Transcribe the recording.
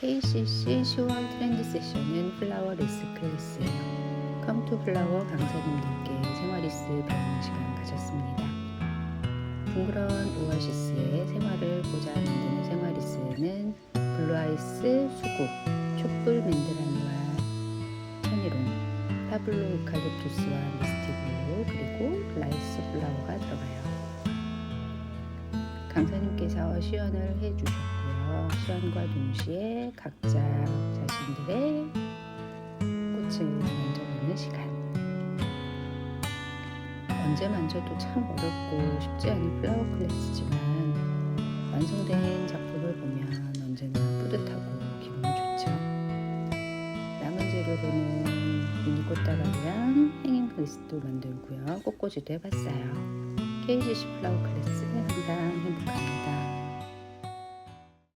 KCC 10월 트렌드 세션은 플라워 리스 클래스예요. 컴투 플라워 강사님들께 생활리스 배우는 시간 가졌습니다. 둥그런 오아시스의 생활을 보자 만드는 생활리스는 블루아이스, 수국, 촛불 맨드라니와 천일홍, 파블로 유칼립투스와 미스티 강사님께서 시연을 해주셨고요. 시연과 동시에 각자 자신들의 꽃을 만져보는 시간. 언제 만져도 참 어렵고 쉽지 않은 플라워 클래스지만 완성된 작품을 보면 언제나 뿌듯하고 기분이 좋죠. 남은 재료로는 미니 꽃다발이랑 행잉 플리스도 만들고요. 꽃꽂이도 해봤어요. KGC 플라워 클래스.